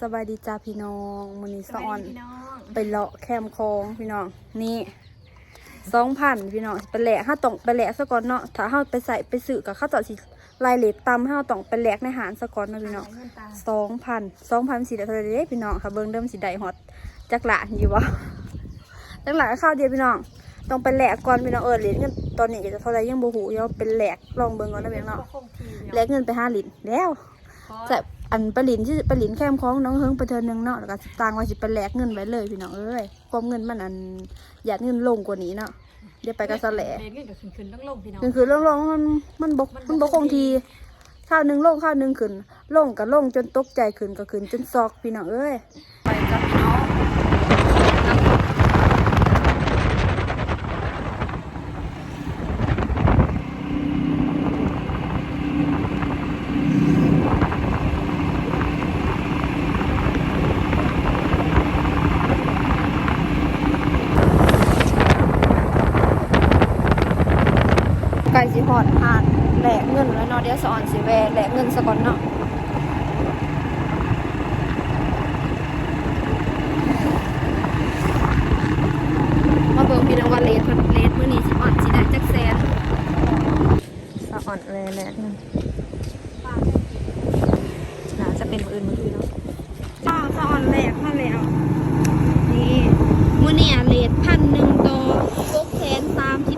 สบายดีจ้าพี่น้องมื้อนี้สะออนพี่น้องไปเลาะแคมคลองพี่น้อง นี่สองพันพี่น้องไปแหลกห้าต้องไปแหลกซะก่อนเนาะถ้าเฮาไปใส่ไปซื้อกับข้าวเจ้าสิลายเหล็กตำเฮาต้องไปแหลกในหารซะก่อนเนาะพี่น้องเงินตาสองพันสองพันสีได้เท่าไหรเด้พี่น้องค่ะเบิ่งเดิมสีได้ฮอตจักหลานอยู่บ่จักหลานข้าวเดียวพี่น้องต้องไปแหลกก่อนพี่น้องเออเหรียญเงินตอนนี้ก็จะเท่าไหรยังบ่ฮู้เดี๋ยวเป็นแหลกลองเบิ่งก่อนนะพี่น้องคงทีแลกเงินไปห้าเหรียญแล้วจะ อันปลินที่ปลินแคมของน้องเฮิงไปเทินหนึ่งเนาะแล้วก็สิตางไว้สิไปแลกเงินไว้เลยพี่น้องเอ้ยความเงินมันอันอยากเงินลงกว่านี้เนาะเดี๋ยวไปกับสะแหลเงินกับขึ้นขึ้นต้องลงพี่น้องคือคือลงลงมันมันบกมันบกคงทีข้าวหนึ่งลงข้าวหนึ่งขึ้นลงกับลงจนตกใจขึ้นก็ขึ้นจนซอกพี่น้องเอ้ยไปกับพี่น้อง สิหอดผ่านแหลกเงินแล้วเนาะเดี๋ยวสอนสิแวแหลกเงินสะก่อนเนาะมาเบิ่งพี่น้องว่าเลสเลสมื่อนี้สิอ่อนสิได้จักแสนสะอ่อนแลแหลกเงินน่าจะเป็นมืออื่นมื้ออื่นเนาะจ้สอนแหลกมาแล้วนี่มื้อนี้เลสพันหนึ่งตัวอกแสน30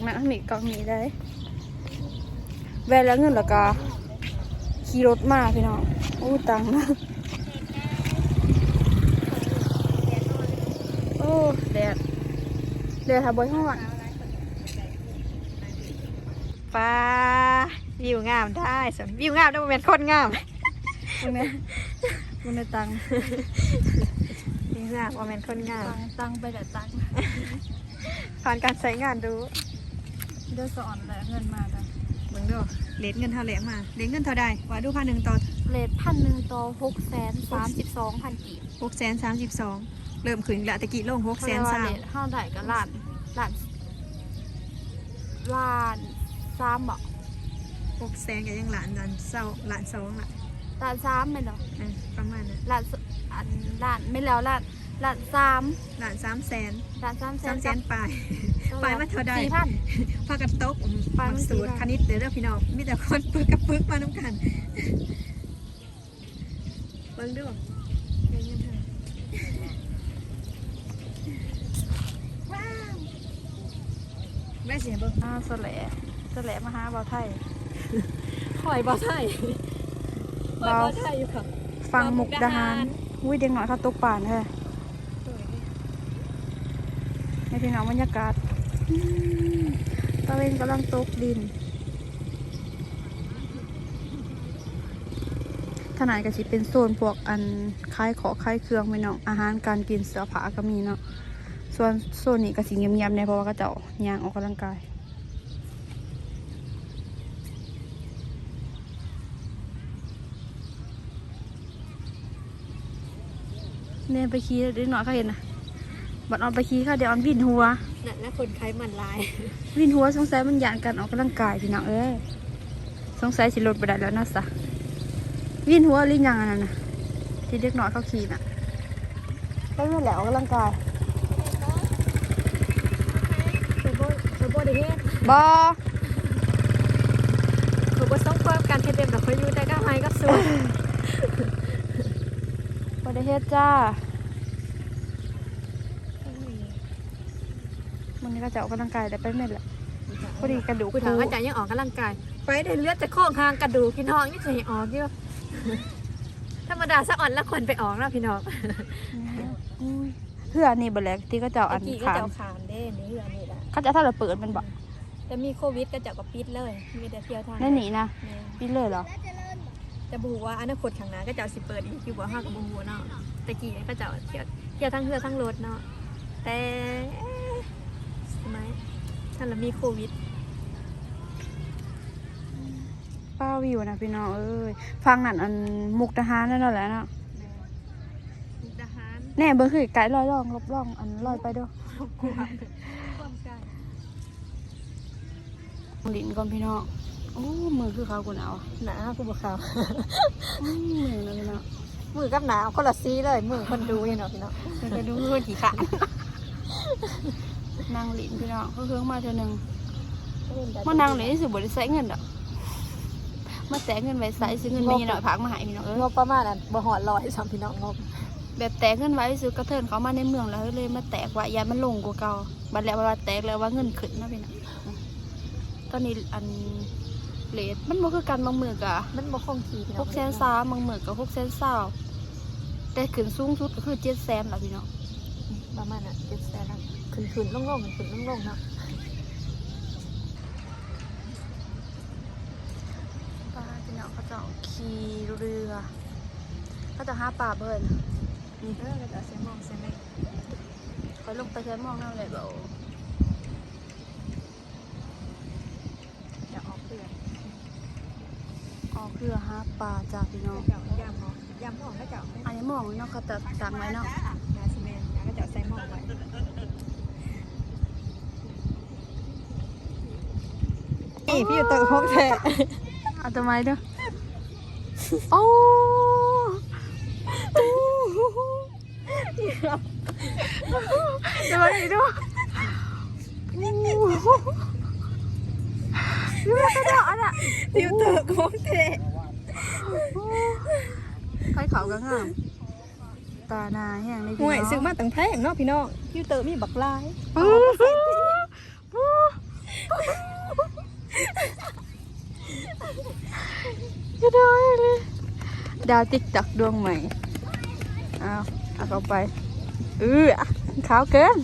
องนะทางนี้กล่องนี้ได้แวะแล้วเงินแล้วก็ขี่รถมาพี่น้องอู้ตังค์นะโอ้แดดแดดทาบอยห้อนป้าวิวงามได้สมวิวงามได้โมเมนต์คนงามมึงเนี่ยมึงในตังค์วิวงามโมเมนต์คนงามตังค์ตังค์ไปแต่ตังค์ผ่านการใช้งานดู เดี๋ยวสอนแล้วเงินมาจ้ะเบิ่งดูเลทเงินเท่าไหร่มาเลทเงินเท่าใดว่าดูพันหนึ่งต่อเลทพันหนึ่งต่อหกแสนสามสิบสองพันกีบหกแสนสามสิบสองเริ่มขึ้นละตะกี้ลงหกแสนสามเท่าไหร่ก็ล้านล้านล้านสามบอกหกแสนก็ยังหลานหลานเศร้าหลานสองละล้านสามไม่หรอเออประมาณนั้นล้านสอันล้านไม่แล้วล้าน ล้านสามหลานสามแสนล้านสามแสสานมแสนปลายไปมาเท่าใด สี่พัน พากันตกไปมัมันสูตรสี่บาทคณิตเด้อเด้อพี่น้องมีแต่คนปึกกับปึกมาน้ำกันเบิ่งดูเบิ่งเงินเท่าไหร่ว้าวแม่เสียเบิ่งอ่าสแหละสแหละมหาบาไทยคอยบ่ใช่คอยบ่บ่ใช่อยู่ค่ะ ฟังมุกดาหารอุ้ยเด็กหน่อยเขาตกป่านเลย ในพี่น้องบรรยากาศตะเวนกำลังตกดินขนาดก็สิเป็นโซนพวกอันคล้ายขอคล้ายเครื่องพี่น้องอาหารการกินเสื้อผ้าก็มีเนาะส่วนโซนนี้ก็สิเงียบๆเนี่ยเพราะว่าก็เจ้าย่างออกกำลังกายเนี่ยไปขี่ด็กหน่อยเขาเห็นนะ บัดเอาไปขี่เขาเดี๋ยวเออนวินหัวนั่นนะคนไข้มันลาย วินหัวสงสัยมันยานกันออกกำลังกายพี่น้องเอ้ยสงสัยสิลดไปได้แล้วนะสะวินหัวลิ้นยังอันนั้นนะที่เด็กน้อยเขาขี่น่ะก็นั่นแหละออกกำลังกายเธอบ่เธอบ่ได้เฮ็ดบอเธอบ่ต้องเพิ่มการเฮ็ดแบบแบบเขาอยู่แต่ก็ให้ก็สวยบอได้เฮ็ดจ้า มันนี้ก็จะออกกำลังกายแต่ไปไม่นแหละพอดีกระดูกผู้ถามว่าจะยังออกกำลังกาย ไปได้เลือดจะโค้งคางกระดูกพี่น้องยังจะให้ออกอยู่ธรรมดาสะอ่อนละคนไปออกนะพี่น้องอุ้ยเพื่อนี่บแหลกที่ก็จะเอาอันตะกี้ก็ขานจะเอาขานเด้นี่เหือนี่แหละเขาจะถ้าเราเปิดมันบอกแต่มีโควิดก็จะก็ปิดเลย มีแต่เที่ยวทางนั่นหนีนะแม่นปิดเลยเหรอแต่บฮูว่าอนาคตข้างหน้าก็จะเอาสิเปิดอีกอยู่บ่ห้ากับบ่ฮูเนาะแต่ตะกี้เขาเจะเที่ยวเที่ยวทั้งเรือทั้งรถเนาะแต่สมัย ถ้าเรามีโควิด ป้าวิวนะพี่น้องเอ้ยฟังนั่นอันมุกทหารนั่นแหละเนาะมุกดาหารแน่เบิ่งคือไกด์ลอยล่องลบล่องอันลอยไปเด้วยความไกลลิ้นก่อนพี่น้องโอ้มือคือเขากูหนาวอะหนาคุณบอกเขาอื้อมือนะพี่น้องมือกับหนาวคนละซีเลย มือคนดูเนี่ยเนาะพี่เนาะเดี๋ยวจะดูเพื่อนขี่ขา นั่งลิ้นพี่น้องเขาเครื่องมาเท่านึงมานั่งลิ้นสิบ่ได้ใช้เงินดอกมาแตะเงินไว้ใส่ซื้อเงินมีหน่อยพักมาใหายพี่น้องเอ้ยงบประมาณอะบ่หอดร้อยสามพี่น้องงบแบบแตกเงินไว้ซื้อกระเทินเขามาในเมืองแล้วเลยมาแตกว่ายามันลงกว่าเก่าบัดแล้วว่าแตกแล้วว่าเงินขึ้นนะพี่น้องตอนนี้อันเลทมันบ่คือกันบางมือกะมันบ่คงทีพี่น้หองกแสนสามบางมือกับหกแสนสาแต่ขึ้นสูงสุดก็คือเจ็ดแสนละพี่น้องประมาณอะเจ็ดแสนละ ขึ้นขึ้นลงลงขึ้นขึ้นลงลงเนาะป้าพี่น้องเขาจะเอาขี่เรือเขาจะหาปลาเบิ่นนี่เออก็จะเสียมองเสียแม่คอยลงไปใช้มองน้ำเลยเบาจะออกเพื่อนออกเรือหาปลาจ้าพี่น้องเจ้ายามมองยามมองก็เจ้าอันนี้มองเนาะเขาจะตังไว้เนาะยาซีเมนต์ก็เจ้าใส่มองไว้ พี่อยู่ตึกห้องแท้เอาตัวไม้ด้วยโอ้ตัวนี้ด้วยดูกระโดดอะพี่อยู่ตึกห้องแท้ใครเขากันง่ามตาหนาแห้งเลยพี่ห่วยน้องซื้อมาตั้งแพงเนาะพี่น้องพี่อยู่ตึกมีบักลาย จะได้เลย ดาวติ๊กตักดวงใหม่ เอาเอาเข้าไปเออขาวเกิน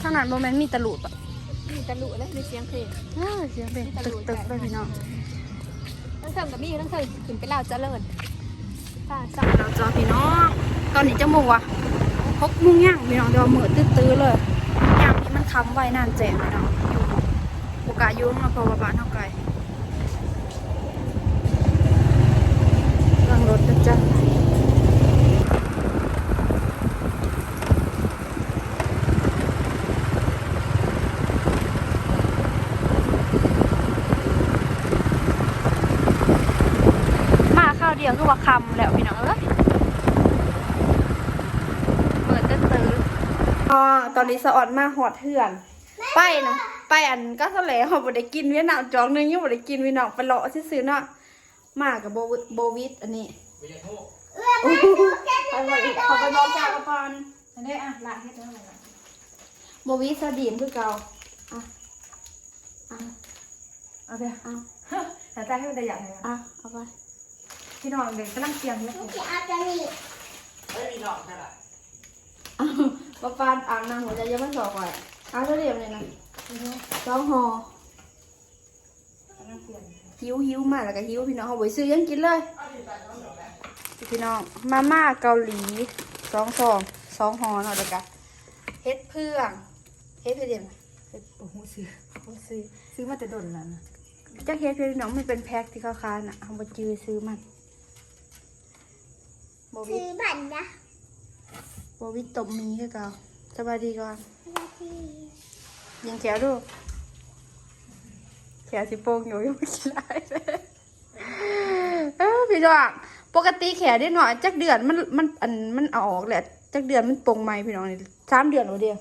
ทางนั้นโมเมนต์มีตะลุดอะมีตะลุและมีเสียงเพลงอ้าวเสียงเป็นตึกตึกๆเลยพี่น้องทั้งเทิงกับมีทั้งเทิงขึ้นไปลาวเจริญ ค่ะสั่งเราจอพี่น้อง ตอนนี้จะโมงวะพกมุงย่างพี่น้องเดี๋ยวเหมือตื้อๆเลยย่างนี้มันค้ำไว้นานแจกพี่น้องอยู่โอกาสยุ่งมาเพราะว่าบ้านเท่าไหร่ถนะจ๊ะมาข้าวเดียวคือว่าคำแล้วพี่น้องเอ้ยเปิดตื้อๆอ๋อตอ นนี้สะออนมาหอดเถื่อน ไปนะไปอันก็ทะเลเขาบ่ได้กินเวียดนามจองหนึงยังบ่ได้กินเวียดนามไปเลาะซื่อๆเนาะมากับโบวิโบวิดอันนี้ไปไปอีกเขาไปบอกจากก่อนอันนี้อะละเฮ็ดแล้วอะไรล่ะโบวิดสดีมคือเก่าอะอะเอาไปอะแต่ใจให้มันได้อย่างไรอะเอาไปพี่น้องเด็กกำลังเตรียมเลยอ้าวปะ ปานอ่างนางหัวใจยังไม่สอกไว้เอาเท่าเดียวเลยนะสองห่อหิวหิวมากแล้วก็หิวพี่น้องเอาไว้ซื้อยังกินเลยพี่น้องมาม่าเกาหลีสองซองสองห่อเนาะเด็กะเฮ็ดเพื่องเฮ็ดเพื่อเดียวนะโอ้โหซื้อโอ้ซื้อซื้อมาแต่ดนแล้วนะจักเฮ็ดเพื่อพี่น้องมันเป็นแพ็คที่เขาขาน่ะเอามาจื้อซื้อมันโบวิซื้อบัตรนะ บวิตบมีคือเก่าสบายดีก่อนนาทียิงแขวดูแขวสิโป่งอยู่ยังไม่กินอะไรเลยเออพี่น้องปกติแขวได้หน่อยจักเดือนมันมันอันมันเอาออกแหละจักเดือนมันปงไหมพี่น้องนี่สามเดือนหรือเดียว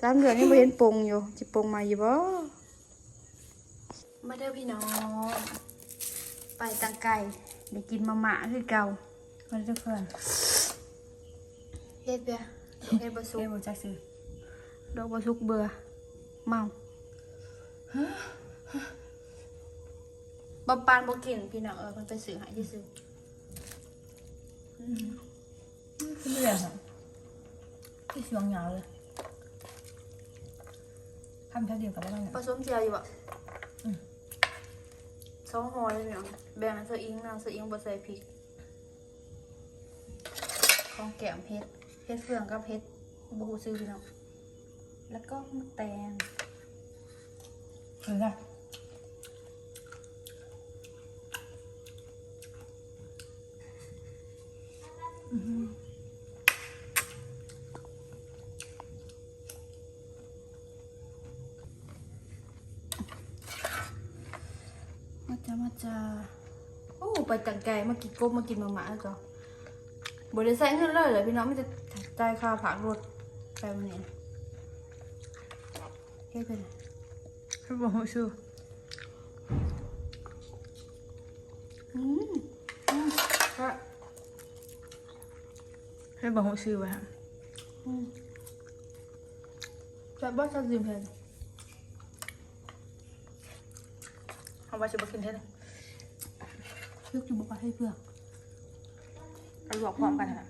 สามเดือนนี่ไม่เห็นปงอยู่จะปงไหมอยู่บ่มาเด้อพี่น้อง ไปตังไก่เดี๋ยวกินมาม่าคือเก่ามันจะเพื่อน เฮ็ดเบียร์เฮ็ดบะสุเอ้กยโมจักซื้อดอกบะสุกเบื่อเมาบำปานบ่กินพี่น้องเออมันไปซื้อใหายที่ซื้อเบื่อค่ะที่ช่วงยาวเลยทำเท่าเดียวกับว่าเราเนี่ยผสมเจียวอยู่บ่อืมสองห่อเลยพี่น้องแบ่งให้เสื้ออิงนางเสื้ออิงบ่ใส่พริก ของแก้มเพชร เพชรเฟืองกับเพชรบ่ฮู้ซื้อพี่น้องแล้วก็มะแตงเออนะมาจ้ามาจ้าโอ้ไปตังไก่มากินกบมากินมาม่าแล้วก็บ่ได้ใส่เงินเลยเลยพี่น้องไมแต่จะ จ่ายค่าผักรถไปมื้อนี้เฮ็ดไปไหนให้บอกหัวชื่ออืมอืมก็ให้บอกหัวชื่อไว้ฮะอืมจะบ่จะดื่มเพิ่นเอาไว้จะมากินเท่าไหร่เลือกอยู่บ่ไปให้เพื่อนเอาลวกพร้อมกันค่ะ